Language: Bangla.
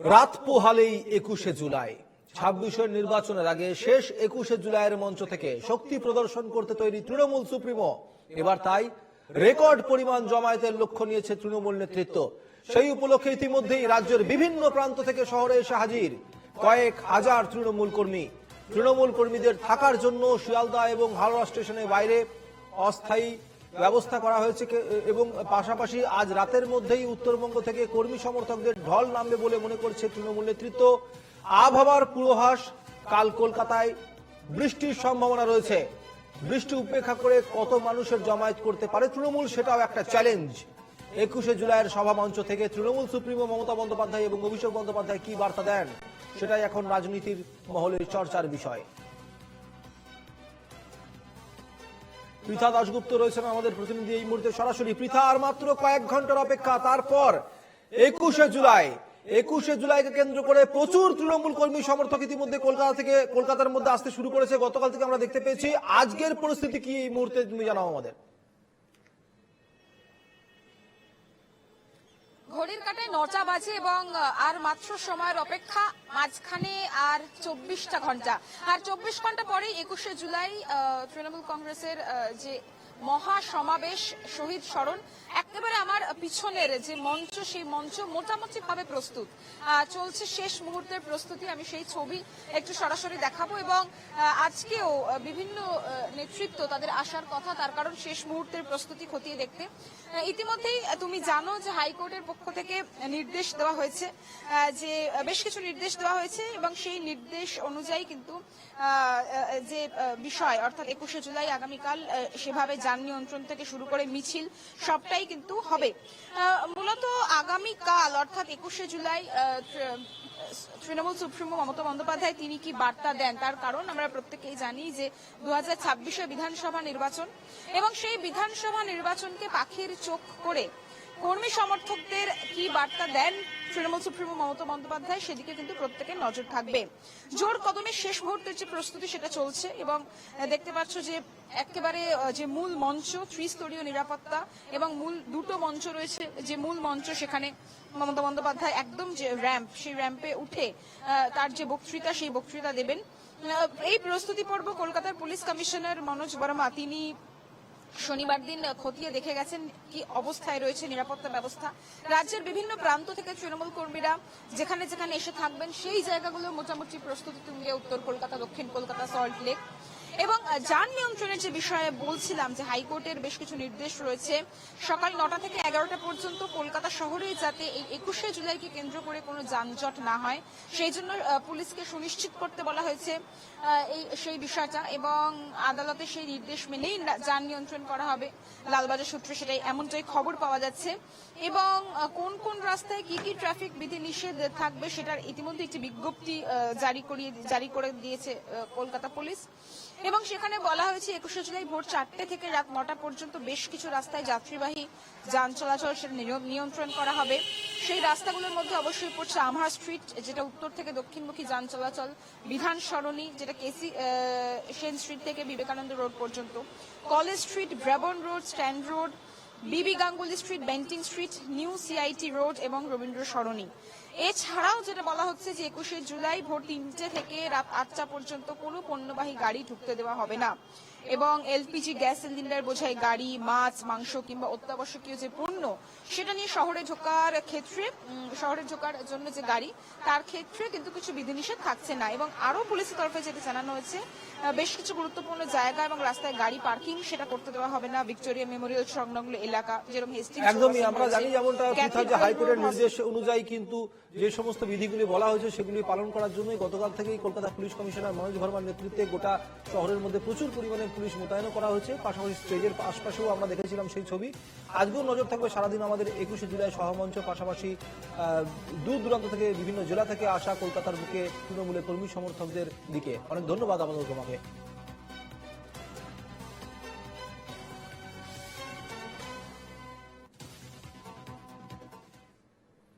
রাত পোহালেই একুশে জুলাই। ছাব্বিশের নির্বাচনের আগে শেষ একুশে জুলাইয়ের মঞ্চ থেকে শক্তি প্রদর্শন করতে তৈরি তৃণমূল সুপ্রিমো। এবার তাই রেকর্ড পরিমাণ জমায়েতের লক্ষ্য নিয়েছে তৃণমূল নেতৃত্ব। সেই উপলক্ষে ইতিমধ্যেই রাজ্যের বিভিন্ন প্রান্ত থেকে শহরে এসে হাজির কয়েক হাজার তৃণমূল কর্মী। তৃণমূল কর্মীদের থাকার জন্য শিয়ালদা এবং হাওড়া স্টেশনের বাইরে অস্থায়ী ব্যবস্থা করা হয়েছে এবং পাশাপাশি আজ রাতের মধ্যেই উত্তরবঙ্গ থেকে কর্মী সমর্থকদের ঢল নামবে বলে মনে করছে তৃণমূল নেতৃত্ব। আবহাওয়ার পূর্বাভাস, কাল কলকাতায় বৃষ্টির সম্ভাবনা রয়েছে। বৃষ্টি উপেক্ষা করে কত মানুষের জমায়েত করতে পারে তৃণমূল সেটাও একটা চ্যালেঞ্জ একুশে জুলাইয়ের সভা মঞ্চ থেকে তৃণমূল সুপ্রিমো মমতা বন্দ্যোপাধ্যায় এবং অভিষেক বন্দ্যোপাধ্যায় কি বার্তা দেন? সেটাই এখন রাজনীতির মহলের চর্চার বিষয়। পৃথা দাশগুপ্ত রয়েছেন আমাদের প্রতিনিধি এই মুহূর্তে সরাসরি। পৃথা আর মাত্র কয়েক ঘণ্টার অপেক্ষা। তারপর একুশে জুলাই, একুশে জুলাইকে কেন্দ্র করে প্রচুর তৃণমূল কর্মী সমর্থক ইতিমধ্যে কলকাতা থেকে, কলকাতার মধ্যে আসতে শুরু করেছে। গতকাল থেকে আমরা দেখতে পেয়েছি। আজকের পরিস্থিতি কি এই মুহূর্তে তুমি জানাও আমাদের। ঘড়ির কাটায় নটা বাজে এবং আর মাত্র সময়ের অপেক্ষা মাঝখানে আর চব্বিশটা ঘণ্টা। আর চব্বিশ ঘণ্টা পরে একুশে জুলাই তৃণমূল কংগ্রেসের যে মহা সমাবেশ শহীদ স্মরণ, একেবারে আমার পিছনের যে মঞ্চ, সেই মঞ্চ মোটামুটি ভাবে প্রস্তুত চলছে শেষ মুহূর্তের প্রস্তুতি, আমি সেই ছবি একটু সরাসরি দেখাবো এবং আজকেও বিভিন্ন নেতৃত্ব তাদের আসার কথা, তার কারণ শেষ মুহূর্তের প্রস্তুতি খতিয়ে দেখতে। ইতিমধ্যেই তুমি জানো যে হাইকোর্টের পক্ষ থেকে নির্দেশ দেওয়া হয়েছে যে বেশ কিছু নির্দেশ দেওয়া হয়েছে এবং সেই নির্দেশ অনুযায়ী কিন্তু যে বিষয়, অর্থাৎ একুশে জুলাই আগামীকাল সেভাবে সেভাবে যান নিয়ন্ত্রণ থেকে শুরু করে মিছিল, সবটাই কিন্তু হবে। মূলত আগামীকাল অর্থাৎ একুশে জুলাই তৃণমূল সুপ্রিমো মমতা বন্দ্যোপাধ্যায় তিনি কি বার্তা দেন? তার কারণ আমরা প্রত্যেকেই জানি যে দু হাজার বিধানসভা নির্বাচন এবং সেই বিধানসভা নির্বাচনকে পাখির চোখ করে কর্মী সমর্থকদের কি বার্তা দেন তৃণমূল সুপ্রিমো মমতা বন্দ্যোপাধ্যায়? সেদিকে কিন্তু প্রত্যেকের নজর থাকবে। জোর কদমে শেষ মুহূর্তের যে প্রস্তুতি সেটা চলছে এবং দেখতে পাচ্ছ যে একেবারে যে মূল মঞ্চ, ত্রিস্তরীয় নিরাপত্তা এবং মূল দুটো মঞ্চ রয়েছে, যে মূল মঞ্চ সেখানে মমতা বন্দ্যোপাধ্যায় একদম যে র্যাম্প সেই র্যাম্পে উঠে তার যে বক্তৃতা, সেই বক্তৃতা দেবেন। এই প্রস্তুতি পর্ব কলকাতার পুলিশ কমিশনার মনোজ বর্মা, তিনি শনিবার দিন খতিয়ে দেখে গেছেন কি অবস্থায় রয়েছে নিরাপত্তা ব্যবস্থা। রাজ্যের বিভিন্ন প্রান্ত থেকে তৃণমূল কর্মীরা যেখানে যেখানে এসে থাকবেন, সেই জায়গাগুলো মোটামুটি প্রস্তুতি তুঙ্গে উত্তর কলকাতা, দক্ষিণ কলকাতা, সল্ট লেক। এবং যান নিয়ন্ত্রণের যে বিষয়ে বলছিলাম যে হাইকোর্টের বেশ কিছু নির্দেশ রয়েছে, সকাল নটা থেকে এগারোটা পর্যন্ত কলকাতা শহরে যাতে এই একুশে জুলাইকে কেন্দ্র করে কোনো যানজট না হয়, সেই জন্য পুলিশকে সুনিশ্চিত করতে বলা হয়েছে এই, সেই বিষয়টা এবং আদালতে সেই নির্দেশ মেনেই যান নিয়ন্ত্রণ করা হবে। লালবাজার সূত্রে সেটাই এমনটাই খবর পাওয়া যাচ্ছে। এবং কোন কোন রাস্তায় কি কি ট্রাফিক বিধি নিষেধ থাকবে সেটার ইতিমধ্যে একটি বিজ্ঞপ্তি জারি করিয়ে, জারি করে দিয়েছে কলকাতা পুলিশ। এবং সেখানে বলা হয়েছে, একুশে জুলাই ভোর চারটে থেকে রাত নটা পর্যন্ত বেশ কিছু রাস্তায় যাত্রীবাহী যান চলাচল সেটা নিয়- নিয়ন্ত্রণ করা হবে। সেই রাস্তাগুলোর মধ্যে অবশ্যই পড়ছে আমহা স্ট্রিট, যেটা উত্তর থেকে দক্ষিণমুখী যান চলাচল বিধান সরণি, যেটা কেসি সেন স্ট্রিট থেকে বিবেকানন্দ রোড পর্যন্ত। College Street, Brabourne Road, Strand Road, B B Ganguly Street, Bentinck Street, New CIT Road এবং রবীন্দ্র সরণি। এছাড়াও যেটা বলা হচ্ছে যে একুশে জুলাই ভোর তিনটে থেকে রাত আটটা পর্যন্ত কোনো পণ্যবাহী গাড়ি ঢুকতে দেওয়া হবে না। এবং এলপিজি গ্যাস সিলিন্ডার বোঝাই গাড়ি মাছ মাংস কিংবা অত্যাবশ্যকীয় যে পণ্য সেটা নিয়ে শহরে ঢোকার ক্ষেত্রে শহরে ঢোকার জন্য যে গাড়ি তার ক্ষেত্রে কিন্তু কিছু বিধিনিষেধ থাকছে না। এবং আরও পুলিশের তরফে যেটা জানানো হয়েছে বেশ কিছু গুরুত্বপূর্ণ জায়গা এবং রাস্তায় গাড়ি পার্কিং সেটা করতে দেওয়া হবে না। ভিক্টোরিয়া মেমোরিয়াল সংলগ্ন এলাকা যেরকম একদমই আমরা জানি যেমনটা হাইকোর্টের নির্দেশ অনুযায়ী কিন্তু যে সমস্ত বিধিগুলি বলা হয়েছে, সেগুলি পালন করার জন্যই গতকাল থেকেই কলকাতা পুলিশ কমিশনার মনোজ ভার্মার নেতৃত্বে গোটা শহরের মধ্যে প্রচুর পরিমাণে পুলিশ মোতায়েন করা হয়েছে। পাশাপাশি স্টেজের আশপাশেও আমরা দেখেছিলাম সেই ছবি। আজকেও নজর থাকবে সারাদিন আমাদের একুশে জুলাই সহমঞ্চ পাশাপাশি দূর দূরান্ত থেকে বিভিন্ন জেলা থেকে আসা কলকাতার বুকে তৃণমূলের কর্মী সমর্থকদের দিকে। অনেক ধন্যবাদ আমাদের তোমাকে।